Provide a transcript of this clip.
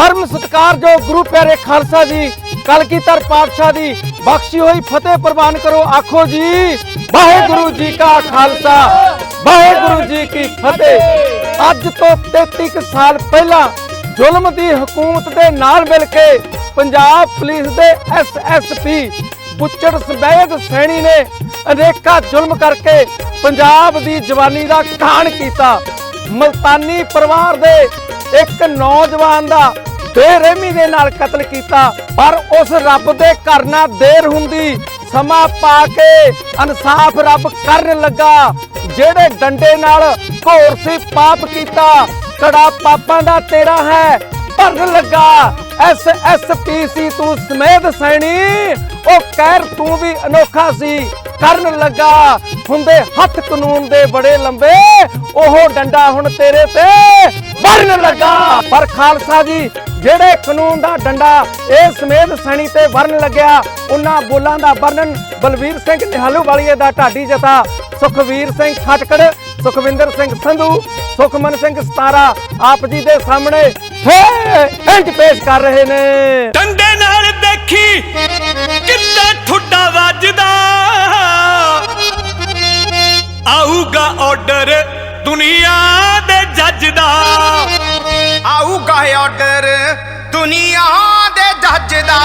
ਪਰਮ ਸਤਿਕਾਰਯੋਗ ਗੁਰੂ ਪਿਆਰੇ ਖਾਲਸਾ ਜੀ, ਕਲਗੀਧਰ ਪਾਤਸ਼ਾਹ ਦੀ ਬਖਸ਼ੀ ਹੋਈ ਫਤਿਹ ਪ੍ਰਵਾਨ ਕਰੋ, ਆਖੋ ਜੀ, ਵਾਹਿਗੁਰੂ ਜੀ ਕਾ ਖਾਲਸਾ, ਵਾਹਿਗੁਰੂ ਜੀ ਕੀ ਫਤਿਹ। ਅੱਜ ਤੋਂ 33 ਸਾਲ ਪਹਿਲਾਂ ਜ਼ੁਲਮ ਦੀ ਹਕੂਮਤ ਦੇ ਨਾਲ ਮਿਲ ਕੇ ਪੰਜਾਬ ਪੁਲਿਸ ਦੇ ਐਸਐਸਪੀ ਬੁੱਚੜ ਸਬੈਦ ਸੈਣੀ ਨੇ ਅਨੇਕਾਂ ਜ਼ੁਲਮ ਕਰਕੇ ਪੰਜਾਬ ਦੀ ਜਵਾਨੀ ਦਾ ਘਾਣ ਕੀਤਾ। ਮਲਤਾਨੀ ਪਰਿਵਾਰ ਦੇ ਇੱਕ ਨੌਜਵਾਨ ਦਾ ਬੇਰਹਿਮੀ ਦੇ ਨਾਲ ਕਤਲ ਕੀਤਾ, ਪਰ ਉਸ ਰੱਬ ਦੇ ਘਰ ਦੇਰ ਹੁੰਦੀ। ਸਮਾਂ ਪਾ ਕੇ ਇਨਸਾਫ ਰੱਬ ਕਰਨ ਲੱਗਾ, ਜਿਹੜੇ ਡੰਡੇ ਨਾਲ ਘੋਰ ਸੀ, ਪਾਪ ਕੀਤਾ। ਕੜਾ ਪਾਪਾਂ ਦਾ ਤੇਰਾ ਹੈ, ਭਰਨ ਲੱਗਾ। ਐਸ ਐਸ ਪੀ ਸੀ ਤੂੰ ਸਮੇਧ ਸੈਣੀ, ਉਹ ਕਹਿਰ ਤੂੰ ਵੀ ਅਨੋਖਾ ਸੀ। ਕਰਨ ਲੱਗਾ, ਹੁੰਦੇ ਹੱਥ ਕਾਨੂੰਨ ਦੇ ਬੜੇ ਲੰਬੇ, ਉਹ ਡੰਡਾ ਹੁਣ ਤੇਰੇ ਤੇ। ਵਰਨ ਲੱਗਾ। ਪਰ ਖਾਲਸਾ ਜੀ, ਜਿਹੜੇ ਕਾਨੂੰਨ ਦਾ ਡੰਡਾ ਇਹ ਸਮੇਧ ਸੈਣੀ ਤੇ ਵਰਨ ਲੱਗਿਆ, ਉਹਨਾਂ ਬੋਲਾਂ ਦਾ ਵਰਣਨ ਬਲਵੀਰ ਸਿੰਘ ਨਿਹਾਲੂ ਵਾਲੀਏ ਦਾ ਢਾਡੀ ਜਥਾ, ਸੁਖਵੀਰ ਸਿੰਘ ਖਟਕੜ, ਸੁਖਵਿੰਦਰ ਸਿੰਘ ਸੰਧੂ, ਸੁਖਮਨ ਸਿੰਘ ਸਤਾਰਾ ਆਪ ਜੀ ਦੇ ਸਾਹਮਣੇ ਇੰਜ ਪੇਸ਼ ਕਰ ਰਹੇ ਨੇ। ਡੰਡੇ ਨਾਲ ਦੇਖੀ ਕਿੱਦਾਂ ਠੁੱਡਾ ਵੱਜਦਾ। ਆਊਗਾ ਆਰਡਰ ਦੁਨੀਆ ਆਰਡਰ ਦੁਨੀਆ ਦੇ ਜੱਜ ਦਾ।